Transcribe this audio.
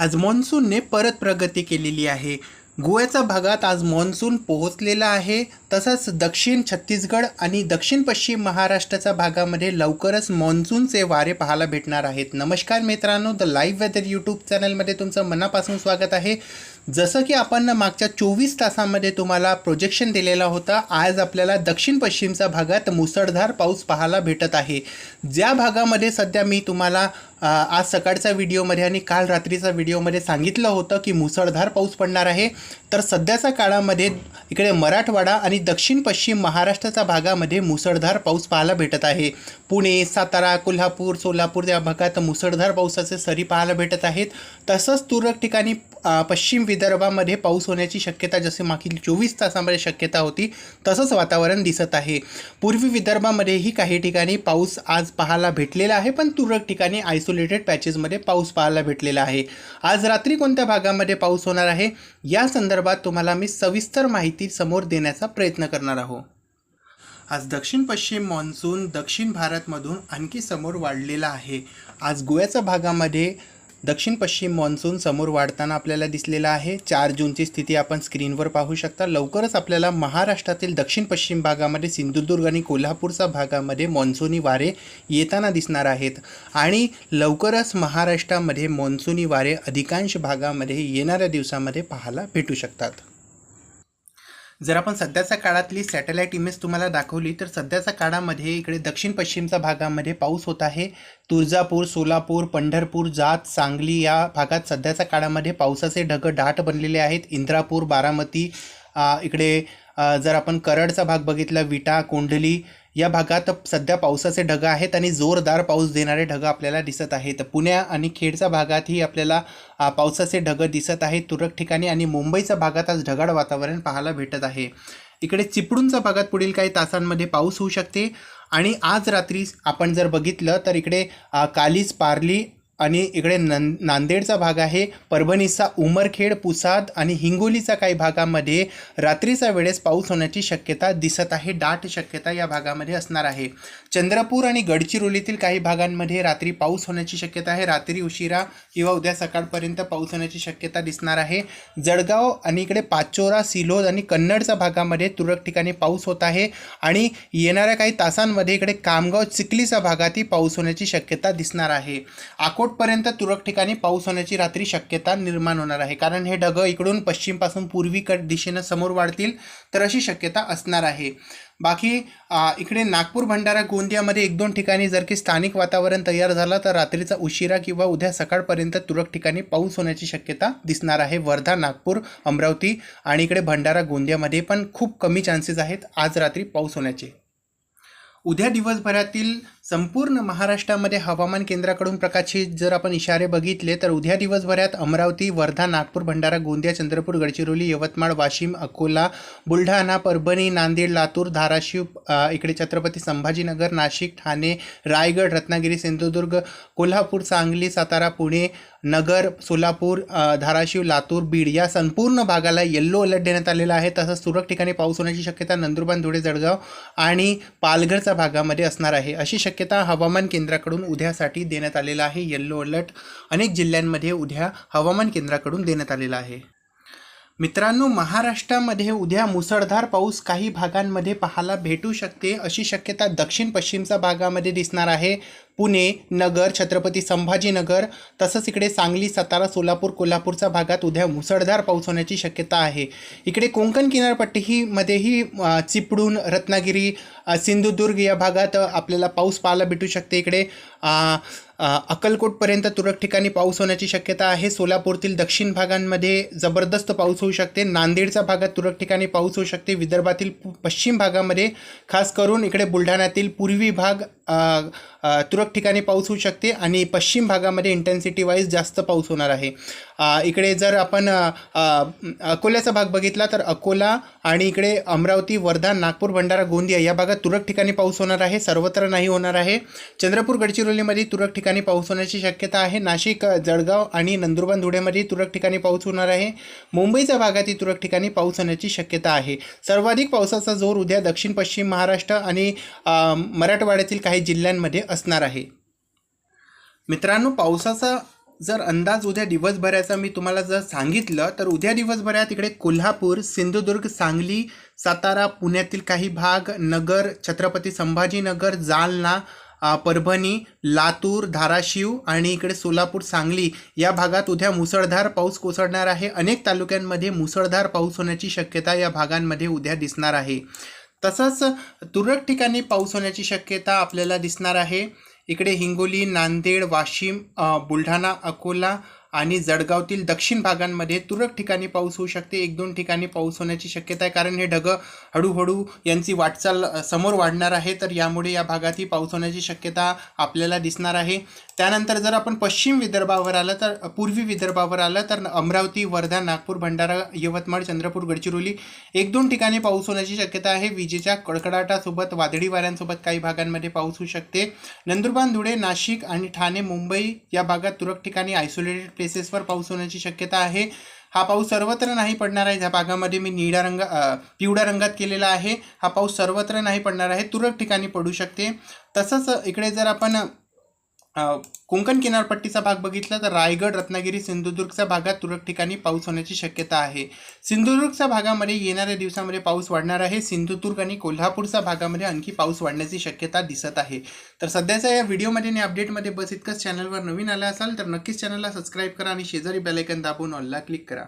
आज मॉन्सूनने परत प्रगती केलेली आहे. गोव्याच्या भागात आज मॉन्सून पोहोचलेला आहे. तसंच दक्षिण छत्तीसगड आणि दक्षिण पश्चिम महाराष्ट्राच्या भागामध्ये लवकरच मॉन्सूनचे वारे पाहायला भेटणार आहेत. नमस्कार मित्रांनो द लाईव्ह वेदर यूट्यूब चॅनलमध्ये तुमचं मनापासून स्वागत आहे. जसं की आपण मागच्या चोवीस तासामध्ये तुम्हाला प्रोजेक्शन दिलेला होता आज आपल्याला दक्षिण पश्चिमच्या भागात मुसळधार पाऊस पाहायला भेटत आहे. ज्या भागामध्ये सध्या मी तुम्हाला आज सकाळच्या व्हिडिओमध्ये आणि काल रात्रीचा व्हिडिओमध्ये सांगितलं होतं की मुसळधार पाऊस पडणार आहे तर सध्याच्या काळामध्ये इकडे मराठवाडा आणि दक्षिण पश्चिम महाराष्ट्राच्या भागामध्ये मुसळधार पाऊस पाहायला भेटत आहे. पुणे सातारा कोल्हापूर सोलापूर या भागात मुसळधार पावसाचे सरी पाहायला भेटत आहेत. तसंच तुरळक ठिकाणी पश्चिम विदर्भामध्ये पाऊस होण्याची शक्यता जसे मागील चोवीस तासामध्ये शक्यता होती तसंच वातावरण दिसत आहे. पूर्वी विदर्भामध्येही काही ठिकाणी पाऊस आज पाहायला भेटलेला आहे पण तुरळक ठिकाणी आयसोलेटेड पॅचेसमध्ये पाऊस पाहायला भेटलेला आहे. आज रात्री कोणत्या भागामध्ये पाऊस होणार आहे? या संदर्भात तुम्हाला मी सविस्तर माहिती समोर देण्याचा प्रयत्न करणार आहोत आज दक्षिण पश्चिम मान्सून दक्षिण भारतमधून आणखी समोर वाढलेला आहे. आज गोव्याच्या भागामध्ये दक्षिण पश्चिम मान्सून समोर वाढताना आपल्याला दिसलेला आहे. चार जूनची स्थिती आपण स्क्रीनवर पाहू शकता. लवकरच आपल्याला महाराष्ट्रातील दक्षिण पश्चिम भागामध्ये सिंधुदुर्ग आणि कोल्हापूरच्या भागामध्ये मान्सूनी वारे येताना दिसणार आहेत. आणि लवकरच महाराष्ट्रामध्ये मान्सूनी वारे अधिकांश भागामध्ये येणाऱ्या दिवसामध्ये पाहायला भेटू शकतात. जर आपण सध्याच्या काळातली सॅटेलाईट इमेज तुम्हाला दाखवली तर सध्याच्या काळामध्ये इकडे दक्षिण पश्चिमच्या भागामध्ये पाऊस होत आहे. तुळजापूर सोलापूर पंढरपूर जात सांगली या भागात सध्याच्या काळामध्ये पावसाचे ढग दाट बनलेले आहेत. इंद्रापूर बारामती इकडे जर आपण करडचा भाग बघितला विटा कोंढली या भागात सध्या पावसाचे ढग आहेत आणि जोरदार पाऊस देणारे ढग आपल्याला दिसत आहेत. पुण्या आणि खेडच्या भागातही आपल्याला पावसाचे ढग दिसत आहेत. तुरळक ठिकाणी आणि मुंबईच्या भागात आज ढगाळ वातावरण पाहायला भेटत आहे. इकडे चिपळूणच्या भागात पुढील काही तासांमध्ये पाऊस होऊ शकते. आणि आज रात्री आपण जर बघितलं तर इकडे कालीच कालीज पारली आणि इकडे नं नांदेडचा भाग आहे परभणीचा उमरखेड पुसाद आणि हिंगोलीचा काही भागामध्ये रात्रीच्या वेळेस पाऊस होण्याची शक्यता दिसत आहे दाट शक्यता या भागामध्ये असणार आहे. चंद्रपूर आणि गडचिरोलीतील काही भागांमध्ये रात्री पाऊस होण्याची शक्यता आहे. रात्री उशिरा किंवा उद्या सकाळपर्यंत पाऊस होण्याची शक्यता दिसणार आहे. जळगाव आणि इकडे पाचोरा सिलोद आणि कन्नडच्या भागामध्ये तुरळक ठिकाणी पाऊस होत आहे आणि येणाऱ्या काही तासांमध्ये इकडे कामगाव चिखलीचा भागातही पाऊस होण्याची शक्यता दिसणार आहे. अकोटपर्यंत तुरळक ठिकाणी पाऊस होण्याची रात्री शक्यता निर्माण होणार आहे. कारण हे ढग इकडून पश्चिमपासून पूर्वीकड दिशेनं समोर वाढतील तर अशी शक्यता असणार आहे. बाकी इकडे नागपूर भंडारा गोंदियामध्ये एक दोन ठिकाणी जर की स्थानिक वातावरण तयार झालं तर रात्रीचा उशिरा किंवा उद्या सकाळपर्यंत तुरळक ठिकाणी पाऊस होण्याची शक्यता दिसणार आहे. वर्धा नागपूर अमरावती आणि इकडे भंडारा गोंदियामध्ये पण खूप कमी चान्सेस आहेत आज रात्री पाऊस होण्याचे. उद्या दिवसभरातील संपूर्ण महाराष्ट्रामध्ये हवामान केंद्राकडून प्रकाशित जर आपण इशारे बघितले तर उद्या दिवसभरात अमरावती वर्धा नागपूर भंडारा गोंदिया चंद्रपूर गडचिरोली यवतमाळ वाशिम अकोला बुलढाणा परभणी नांदेड लातूर धाराशिव इकडे छत्रपती संभाजीनगर नाशिक ठाणे रायगड रत्नागिरी सिंधुदुर्ग कोल्हापूर सांगली सातारा पुणे नगर सोलापूर धाराशिव लातूर बीड या संपूर्ण भागाला येल्लो अलर्ट देण्यात आलेला आहे. तसंच तुरळक ठिकाणी पाऊस होण्याची शक्यता नंदुरबार धुळे जळगाव आणि पालघरच्या भागामध्ये असणार आहे. अशी शक्यता हवामान केंद्राकडून उद्यासाठी देण्यात आलेला आहे. येल्लो अलर्ट अनेक जिल्ह्यांमध्ये उद्या हवामान केंद्राकडून देण्यात आलेला आहे. मित्रांनो महाराष्ट्रामध्ये उद्या मुसळधार पाऊस काही भागांमध्ये पाहायला भेटू शकते अशी शक्यता दक्षिण पश्चिमच्या भागामध्ये दिसणार आहे. पुणे नगर छत्रपती संभाजीनगर तसंच इकडे सांगली सातारा सोलापूर कोल्हापूरच्या भागात उद्या मुसळधार पाऊस होण्याची शक्यता आहे. इकडे कोकण किनारपट्टीमध्येही चिपळूण रत्नागिरी सिंधुदुर्ग या भागात आपल्याला पाऊस पाहायला भेटू शकते. इकडे अक्कलकोटपर्यंत तुरळक ठिकाणी पाऊस होण्याची शक्यता आहे. सोलापूरतील दक्षिण भागांमध्ये जबरदस्त पाऊस होऊ शकते. नांदेडच्या भागात तुरळक ठिकाणी पाऊस होऊ शकते. विदर्भातील पश्चिम भागामध्ये खास करून इकडे बुलढाण्यातील पूर्वी भाग तुरळक ठिकाणी पाऊस होऊ शकते आणि पश्चिम भागामध्ये इंटेन्सिटी वाईज जास्त पाऊस होणार आहे. इकडे जर आपण अकोल्याचा भाग बघितला तर अकोला आणि इकडे अमरावती वर्धा नागपूर भंडारा गोंदिया या भागात तुरळक ठिकाणी पाऊस होणार आहे. सर्वत्र नाही होणार आहे. चंद्रपूर गडचिरोलीमध्ये तुरळक ठिकाणी पाऊस होण्याची शक्यता आहे. नाशिक जळगाव आणि नंदुरबार धुळेमध्ये तुरळक ठिकाणी पाऊस होणार आहे. मुंबईच्या भागातही तुरळक ठिकाणी पाऊस होण्याची शक्यता आहे. सर्वाधिक पावसाचा जोर उद्या दक्षिण पश्चिम महाराष्ट्र आणि मराठवाड्यातील काही जिल्ह्यांमध्ये असणार आहे. मित्रांनो पावसाचा जर अंदाज उद्या दिवसभराचा मी तुम्हाला जर सांगितलं तर उद्या दिवसभरात इकडे कोल्हापूर सिंधुदुर्ग सांगली सातारा पुण्यातील काही भाग नगर छत्रपती संभाजीनगर जालना परभणी लातूर धाराशिव आणि इकडे सोलापूर सांगली या भागात उद्या मुसळधार पाऊस कोसळणार आहे. अनेक तालुक्यांमध्ये मुसळधार पाऊस होण्याची शक्यता या भागांमध्ये उद्या दिसणार आहे. तसंच तुरळक ठिकाणी पाऊस होण्याची शक्यता आपल्याला दिसणार आहे. इकडे हिंगोली नांदेड वाशिम बुलढाणा अकोला आणि जळगावतील दक्षिण भागांमध्ये तुरळक ठिकाणी पाऊस होऊ शकते. एक दोन ठिकाणी पाऊस होण्याची शक्यता आहे. कारण हे ढगं हळूहळू यांची वाटचाल समोर वाढणार आहे. तर यामुळे या भागातही पाऊस होण्याची शक्यता आपल्याला दिसणार आहे. त्यानंतर जर आपण पश्चिम विदर्भावर आलं तर पूर्वी विदर्भावर आलं तर अमरावती वर्धा नागपूर भंडारा यवतमाळ चंद्रपूर गडचिरोली एक दोन ठिकाणी पाऊस होण्याची शक्यता आहे. विजेच्या कडकडाटासोबत वादळी वाऱ्यांसोबत काही भागांमध्ये पाऊस होऊ शकते. नंदुरबार धुळे नाशिक आणि ठाणे मुंबई या भागात तुरळक ठिकाणी आयसोलेटेड प्लेसेसवर पाऊस होण्याची शक्यता आहे. हा पाऊस सर्वत्र नाही पडणार आहे. ज्या भागामध्ये मी निळ्या रंग पिवळ्या रंगात केलेला आहे हा पाऊस सर्वत्र नाही पडणार आहे. तुरळक ठिकाणी पडू शकते. तसंच इकडे जर आपण कोकण किनारपट्टीचा भाग बघितला तर रायगड रत्नागिरी सिंधुदुर्गच्या भागात तुरळक ठिकाणी पाऊस होण्याची शक्यता आहे. सिंधुदुर्गच्या भागामध्ये येणाऱ्या दिवसामध्ये पाऊस वाढणार आहे. सिंधुदुर्ग आणि कोल्हापूरच्या भागामध्ये आणखी पाऊस वाढण्याची शक्यता दिसत आहे. तर सध्याच्या या व्हिडिओमध्ये आणि अपडेटमध्ये बस इतकंच. चॅनलवर नवीन आला असाल तर नक्कीच चॅनलला सबस्क्राईब करा आणि शेजारी बेलायकन दाबून ऑलला क्लिक करा.